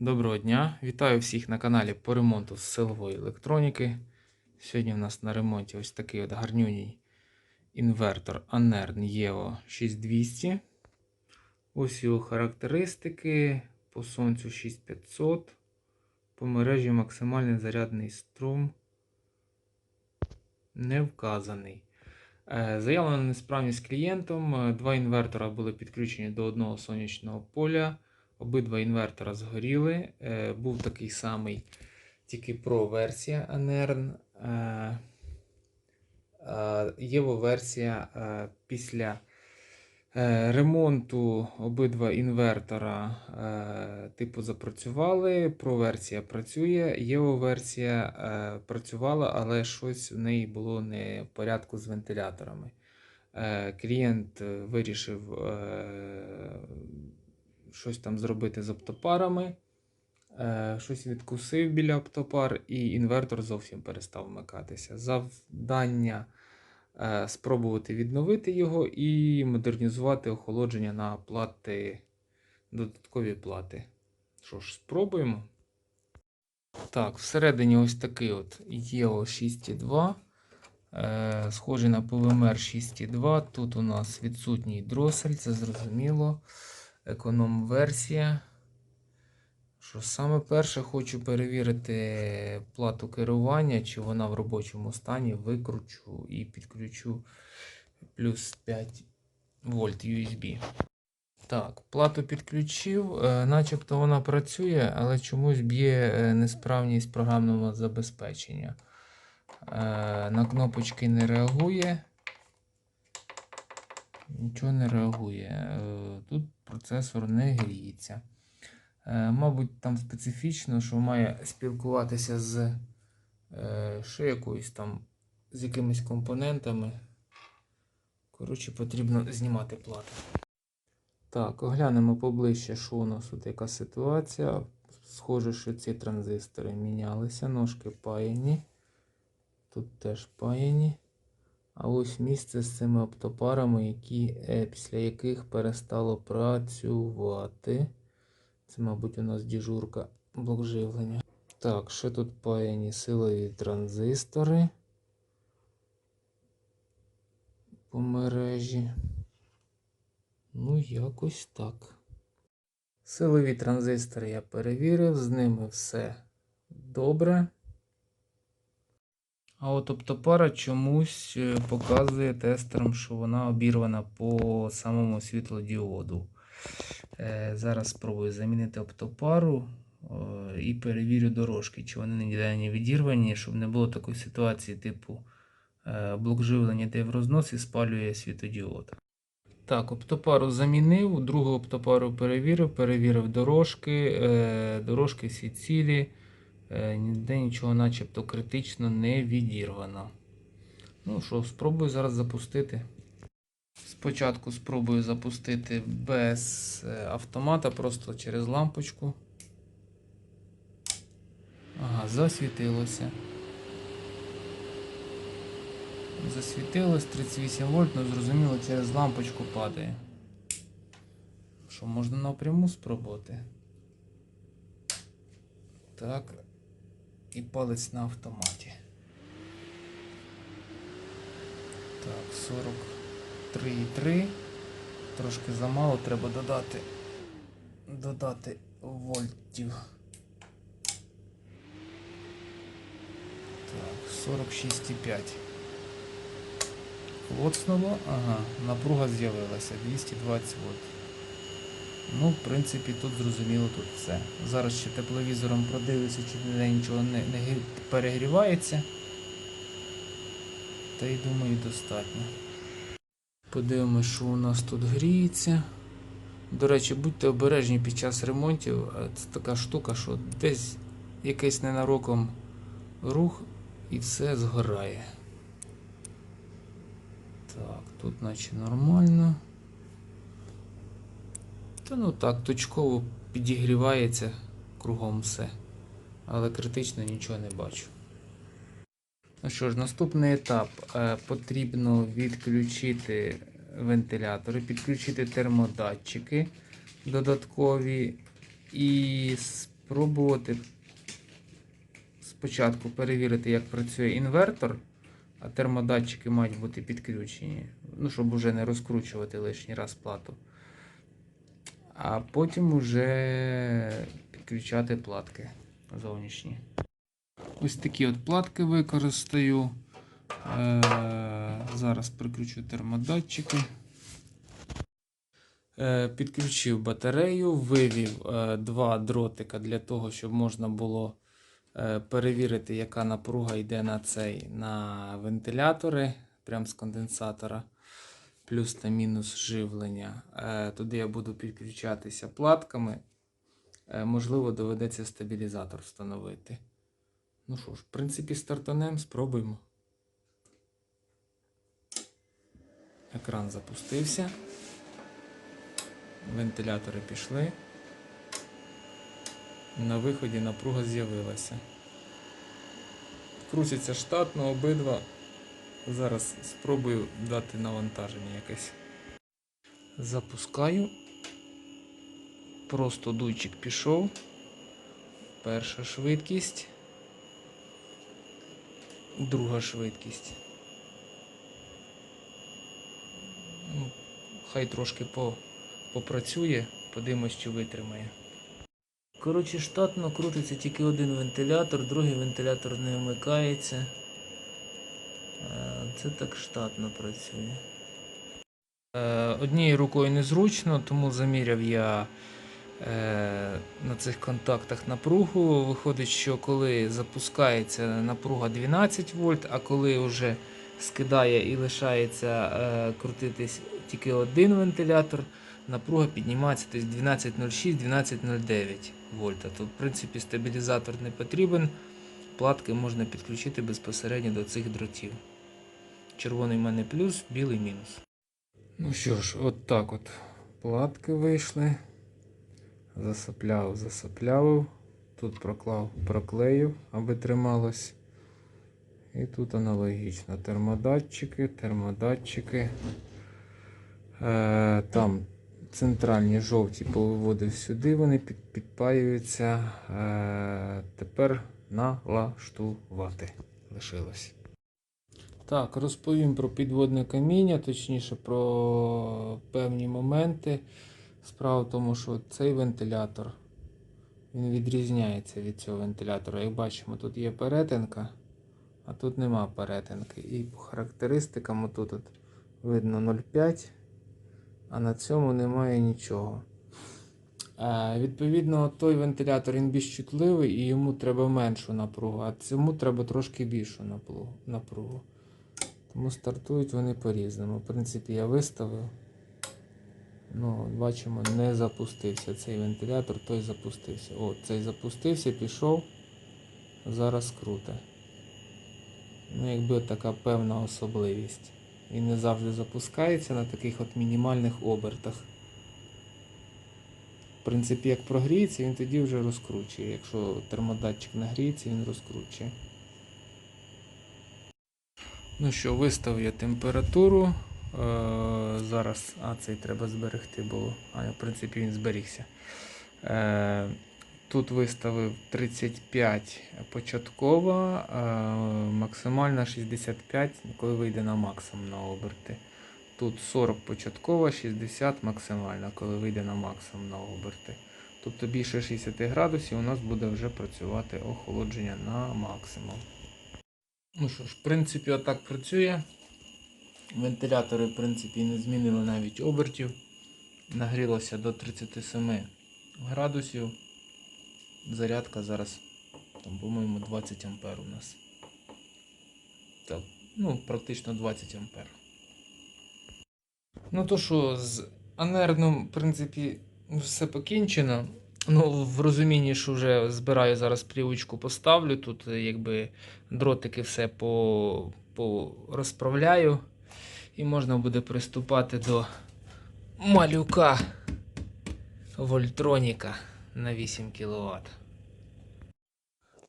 Доброго дня! Вітаю всіх на каналі по ремонту з силової електроніки. Сьогодні в нас на ремонті ось такий от гарнюній інвертор Anern EVO 6200. Ось його характеристики. По сонцю 6500. По мережі максимальний зарядний струм не вказаний. Е, Заявлена несправність клієнтом. Е, Два інвертора були підключені до одного сонячного поля. Обидва інвертора згоріли. Е, Був такий самий, тільки Pro версія Anern. Е, Єво версія е, після ремонту обидва інвертора типу запрацювали. Pro версія працює. Єво версія працювала, але щось в неї було не в порядку з вентиляторами. Клієнт вирішив щось там зробити з оптопарами. Е, Щось відкусив біля оптопар, і інвертор зовсім перестав вмикатися. Завдання е, спробувати відновити його і модернізувати охолодження на плати, додаткові плати. Що ж, спробуємо. Так, всередині ось такий от EO 6.2. Е, схожий на PVMR 6.2. Тут у нас відсутній дросель, це зрозуміло. Економ-версія. Що саме перше хочу перевірити плату керування, чи вона в робочому стані. Викручу і підключу плюс 5 вольт USB. Так, плату підключив, е, начебто вона працює, але чомусь б'є е, несправність програмного забезпечення. Е, На кнопочки не реагує. Нічого не реагує. Е, Тут процесор не гріється. Е, Мабуть, там специфічно, що має спілкуватися з е, ще якоюсь там з якимись компонентами. Коротше, потрібно знімати плату. Так, оглянемо поближче, що у нас тут яка ситуація. Схоже, що ці транзистори мінялися, ножки паяні. Тут теж паяні. А ось місце з цими оптопарами, які, е, після яких перестало працювати. Це, мабуть, у нас діжурка блок живлення. Так, що тут паяні силові транзистори по мережі. Ну, якось так. Силові транзистори я перевірив, з ними все добре. А от оптопара чомусь е, показує тестерам, що вона обірвана по самому світлодіоду. Е, Зараз спробую замінити оптопару е, і перевірю дорожки, чи вони ніде не відірвані, щоб не було такої ситуації, типу блок живлення йде в рознос і спалює світодіод. Так, оптопару замінив, другу оптопару перевірив, перевірив дорожки, дорожки всі цілі. Е, Ніде нічого начебто критично не відірвано. Ну що, спробую зараз запустити. Спочатку спробую запустити без е, автомата, просто через лампочку. Ага, засвітилося. Засвітилось 38 вольт, ну зрозуміло, через лампочку падає. Що, можна напряму спробувати? Так. І палець на автоматі. Так, 43,3. Трошки замало, треба додати. Додати вольтів. Так, 46,5. Клоцнуло, ага, напруга з'явилася 220 вольт. Ну, в принципі, тут зрозуміло тут все. Зараз ще тепловізором продивлюся, чи ніде нічого не, не перегрівається. Та й думаю, достатньо. Подивимось, що у нас тут гріється. До речі, будьте обережні під час ремонтів. Е, Це така штука, що десь якийсь ненароком рух і все згорає. Так, тут наче нормально. Та ну так, точково підігрівається кругом все. Але критично нічого не бачу. Ну що ж, наступний етап. Е, потрібно відключити вентилятори, підключити термодатчики додаткові і спробувати спочатку перевірити, як працює інвертор, а термодатчики мають бути підключені. Ну, щоб вже не розкручувати лишній раз плату. А потім вже підключати платки зовнішні. Ось такі от платки використаю. Е, зараз прикручу термодатчики. Е, Підключив батарею, вивів е, два дротика для того, щоб можна було перевірити, яка напруга йде на цей на вентилятори, прямо з конденсатора, плюс та мінус живлення. Е, Туди я буду підключатися платками. Е, Можливо, доведеться стабілізатор встановити. Ну що ж, в принципі, стартанем, спробуємо. Екран запустився. Вентилятори пішли. На виході напруга з'явилася. Крутяться штатно обидва. Зараз спробую дати навантаження якесь. Запускаю. Просто дуйчик пішов. Перша швидкість. Друга швидкість. Ну, Хай трошки по, попрацює, подивимось, чи витримає. Коротше, штатно крутиться тільки один вентилятор, другий вентилятор не вмикається. Це так штатно працює. Е, Однією рукою незручно, тому заміряв я е, на цих контактах напругу. Виходить, що коли запускається напруга 12 вольт, а коли вже скидає і лишається е, крутитись тільки один вентилятор, напруга піднімається тобто 12,06-12,09 вольта. То, в принципі, стабілізатор не потрібен. Платки можна підключити безпосередньо до цих дротів. Червоний в мене плюс, білий мінус. Ну що ж, от так от платки вийшли. Засопляв, засоплявив. Тут проклав, проклеїв, аби трималось. І тут аналогічно. Термодатчики, термодатчики. Е, там центральні жовті повиводив сюди, вони під, підпаюються. Е, тепер налаштувати лишилось. Так, розповім про підводне каміння, точніше про певні моменти. Справа в тому, що цей вентилятор він відрізняється від цього вентилятора. Як бачимо, тут є перетинка, а тут нема перетинки. І по характеристикам тут видно 0,5, а на цьому немає нічого. Е, відповідно, той вентилятор він більш чутливий і йому треба меншу напругу, а цьому треба трошки більшу напругу. Тому стартують вони по-різному. В принципі, я виставив. Ну, бачимо, не запустився цей вентилятор, той запустився. О, цей запустився, пішов. Зараз круте. Ну, якби така певна особливість. Він не завжди запускається на таких от мінімальних обертах. В принципі, як прогріється, він тоді вже розкручує. Якщо термодатчик нагріється, він розкручує. Ну що, виставив я температуру. Е, зараз, а цей треба зберегти було. А, в принципі, він зберігся. Е, тут виставив 35 початкова, е, максимальна 65, коли вийде на максимум на оберти. Тут 40 початкова, 60 максимальна, коли вийде на максимум на оберти. Тобто більше 60 градусів у нас буде вже працювати охолодження на максимум. Ну що ж, в принципі, отак працює. Вентилятори, в принципі, не змінили навіть обертів. Нагрілося до 37 градусів. Зарядка зараз, там, по-моєму, 20 ампер у нас. Так, ну, практично 20 ампер. Ну то що, з анерном, в принципі, все покінчено. Ну, в розумінні, що вже збираю зараз плівочку, поставлю. Тут е, якби дротики все по, по розправляю. І можна буде приступати до малюка Вольтроніка на 8 кВт.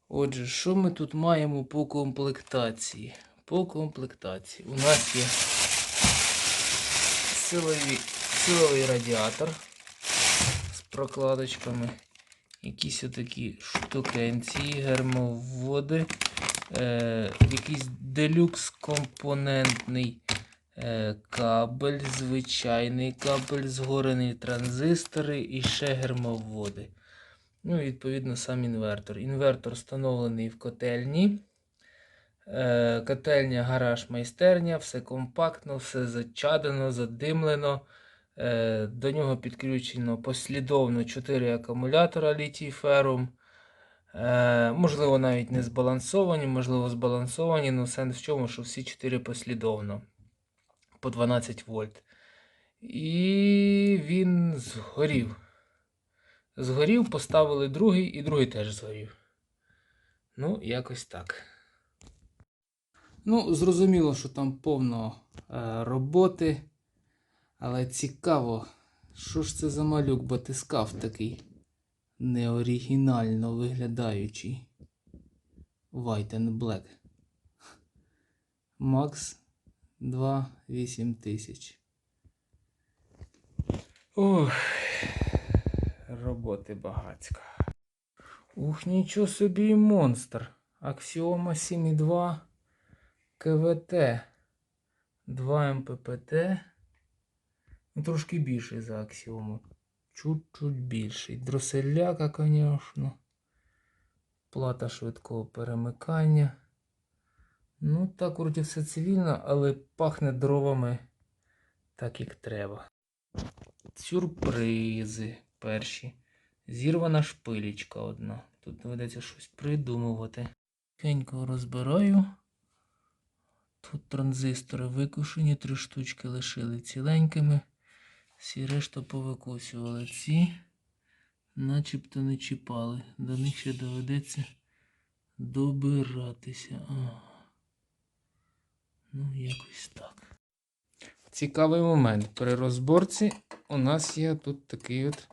Отже, що ми тут маємо по комплектації? По комплектації у нас є силові, силовий радіатор прокладочками. якісь отакі штукенці, гермоводи, е, якийсь делюкс компонентний е, кабель, звичайний кабель, згорений транзистори і ще гермоводи. Ну, і відповідно, сам інвертор. Інвертор встановлений в котельні. Е, Котельня, гараж, майстерня, все компактно, все зачадено, задимлено. Е, До нього підключено послідовно 4 акумулятора літій ферум. Е, Можливо, навіть не збалансовані, можливо, збалансовані, але сенс в чому, що всі 4 послідовно по 12 вольт. І він згорів. Згорів, поставили другий, і другий теж згорів. Ну, якось так. Ну, зрозуміло, що там повно е, роботи. Але цікаво, що ж це за малюк батискаф такий неоригінально виглядаючий. White and Black. Макс 2 тисяч. Ох, роботи багацька. Ух, нічого собі і монстр. Аксіома 7.2 КВТ. 2 МППТ. Ну, трошки більший за аксіому. Чуть-чуть більший. Дроселяка, звісно. Плата швидкого перемикання. Ну, так, вроді все цивільно, але пахне дровами так, як треба. Сюрпризи перші. Зірвана шпилічка одна. Тут доведеться щось придумувати. Тихенько розбираю. Тут транзистори викушені, три штучки лишили ціленькими. Всі решта повикусювали. Ці начебто не чіпали. До них ще доведеться добиратися. Ага. Ну, якось так. Цікавий момент. При розборці у нас є тут такий от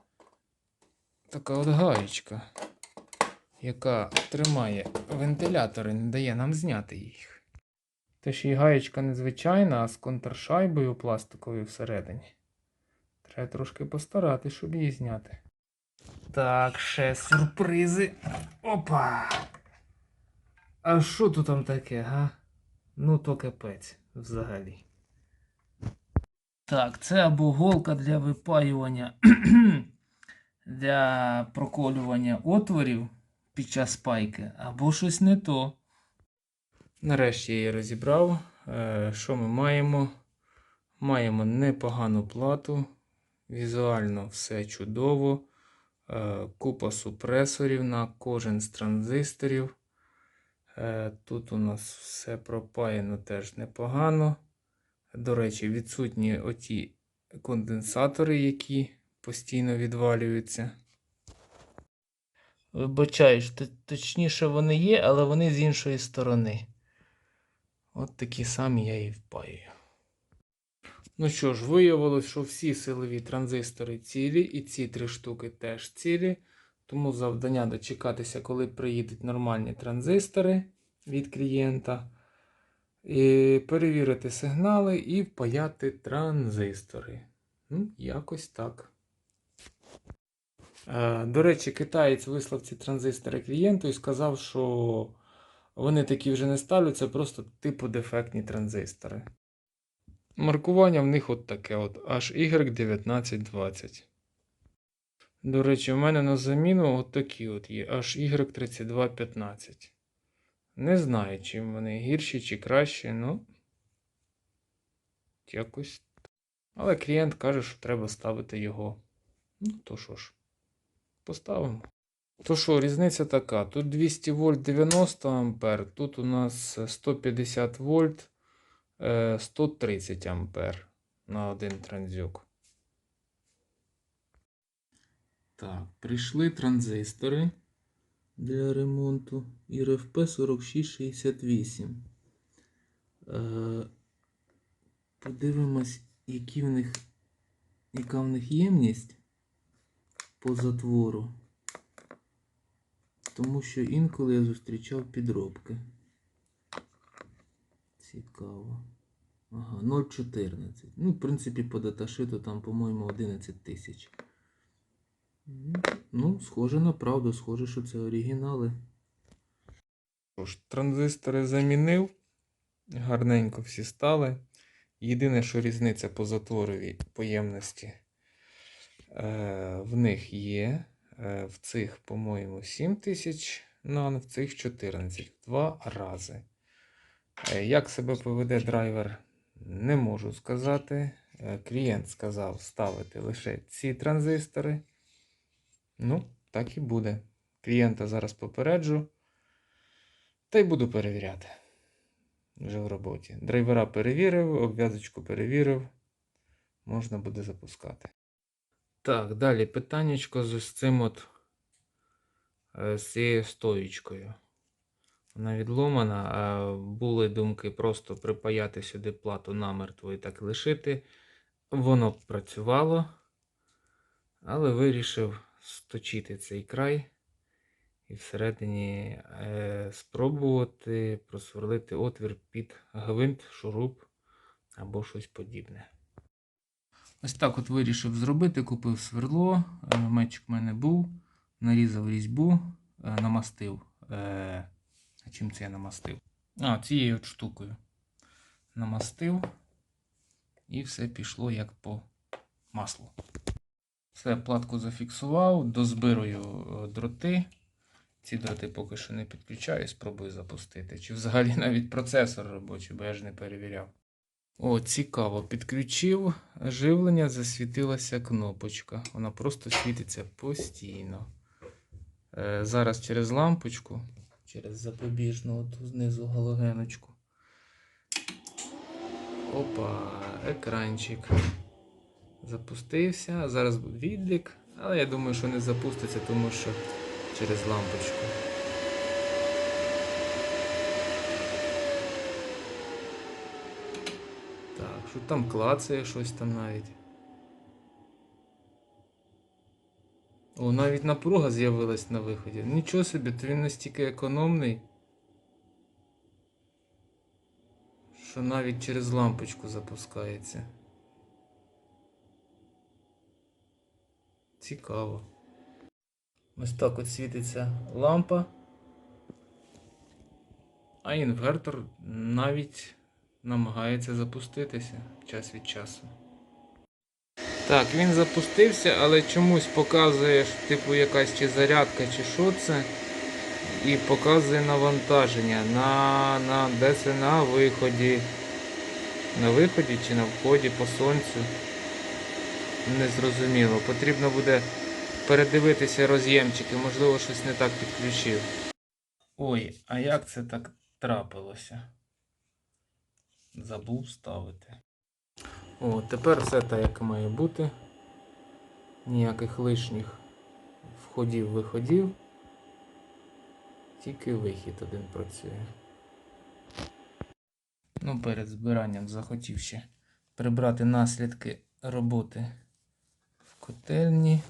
така от гаєчка, яка тримає вентилятори, не дає нам зняти їх. Те ще й гаєчка незвичайна, а з контршайбою пластиковою всередині. Треба трошки постарати, щоб її зняти. Так, ще сюрпризи. Опа! А що тут там таке, га? Ну то капець взагалі. Так, це або голка для випаювання, для проколювання отворів під час пайки, або щось не то. Нарешті я її розібрав. Е, Що ми маємо? Маємо непогану плату. Візуально все чудово. Е, Купа супресорів на кожен з транзисторів. Е, Тут у нас все пропаяно теж непогано. До речі, відсутні оті конденсатори, які постійно відвалюються. Вибачаюсь, т- точніше вони є, але вони з іншої сторони. От такі самі я і впаюю. Ну що ж, виявилось, що всі силові транзистори цілі, і ці три штуки теж цілі. Тому завдання дочекатися, коли приїдуть нормальні транзистори від клієнта. І перевірити сигнали і впаяти транзистори. Ну, якось так. Е, До речі, китаєць вислав ці транзистори клієнту і сказав, що вони такі вже не ставлять, це просто типу дефектні транзистори. Маркування в них от таке от HY1920. До речі, у мене на заміну от такі от є HY3215. Не знаю, чим вони гірші чи кращі, ну. Якось. Але клієнт каже, що треба ставити його. Ну, то що ж, поставимо. То що, різниця така. Тут 200 вольт 90 ампер, тут у нас 150 вольт 130 ампер на один транзюк. Так, прийшли транзистори для ремонту РФП 4668. Е, подивимось, які в них, яка в них ємність по затвору. Тому що інколи я зустрічав підробки. Цікаво. Ага, 0,14. Ну, в принципі, по даташиту там, по-моєму, 11 тисяч. Ну, схоже на правду, схоже, що це оригінали. Тож, транзистори замінив. Гарненько всі стали. Єдине, що різниця по затворовій поємності е, в них є. Е, в цих, по-моєму, 7000 нан, в цих 14. В два рази. Е, як себе поведе драйвер, не можу сказати. Е, клієнт сказав ставити лише ці транзистори. Ну, так і буде. Клієнта зараз попереджу. Та й буду перевіряти. Вже в роботі. Драйвера перевірив, обв'язочку перевірив. Можна буде запускати. Так, далі питаннячко з цим от е, з цією стоїчкою. Вона відломана. Були думки просто припаяти сюди плату намертво і так лишити. Воно працювало. Але вирішив сточити цей край і всередині е, спробувати просверлити отвір під гвинт, шуруп або щось подібне. Ось так от вирішив зробити. Купив сверло, е, мечик в мене був, нарізав різьбу, е, намастив. А чим це я намастив? А, цією от штукою. Намастив, і все пішло як по маслу. Все, платку зафіксував, дозбирую е, дроти. Ці дроти поки що не підключаю, спробую запустити. Чи взагалі навіть процесор робочий, бо я ж не перевіряв. О, цікаво. Підключив живлення, засвітилася кнопочка. Вона просто світиться постійно. Е, зараз через лампочку, через запобіжну от знизу галогеночку. Опа, екранчик. Запустився. Зараз буде відлік, але я думаю, що не запуститься, тому що через лампочку. Так, що там клацає щось там навіть. О, навіть напруга з'явилась на виході. Нічого собі, то він настільки економний. Що навіть через лампочку запускається. Цікаво. Ось так от світиться лампа. А інвертор навіть намагається запуститися час від часу. Так, він запустився, але чомусь показує, типу, якась чи зарядка, чи що це. І показує навантаження. На, на, де на виході. На виході чи на вході по сонцю. Незрозуміло. Потрібно буде передивитися роз'ємчики, можливо, щось не так підключив. Ой, а як це так трапилося? Забув ставити. О, тепер все так, як має бути. Ніяких лишніх входів-виходів. Тільки вихід один працює. Ну, перед збиранням захотів ще прибрати наслідки роботи в котельні,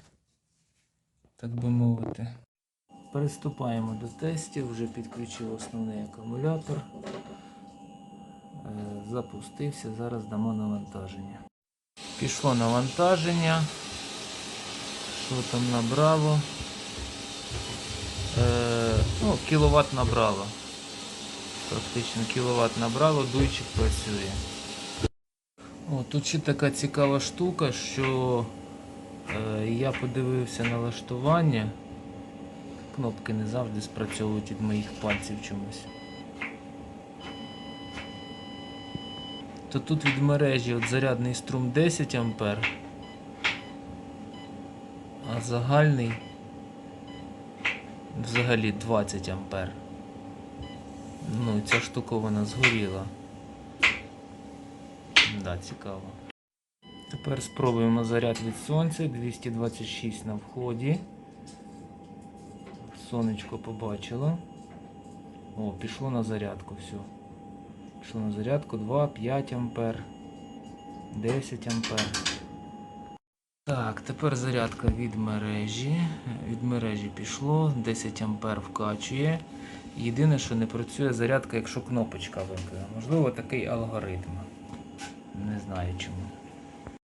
так би мовити. Приступаємо до тестів, вже підключив основний акумулятор. Е, Запустився, зараз дамо навантаження. Пішло навантаження. Що там набрало? Е, ну, кіловат набрало. Практично кіловат набрало, дуйчик працює. О, тут ще така цікава штука, що е, я подивився налаштування. Кнопки не завжди спрацьовують від моїх пальців чомусь. То тут від мережі от зарядний струм 10 А, а загальний взагалі 20 А. Ну, ця штука вона згоріла. Да, цікаво. Тепер спробуємо заряд від сонця. 226 на вході. Сонечко побачило. О, пішло на зарядку, все. Пішло на зарядку 2, 5 ампер, 10 ампер. Так, тепер зарядка від мережі. Від мережі пішло, 10 ампер вкачує. Єдине, що не працює зарядка, якщо кнопочка вимкнена. Можливо, такий алгоритм. Не знаю чому.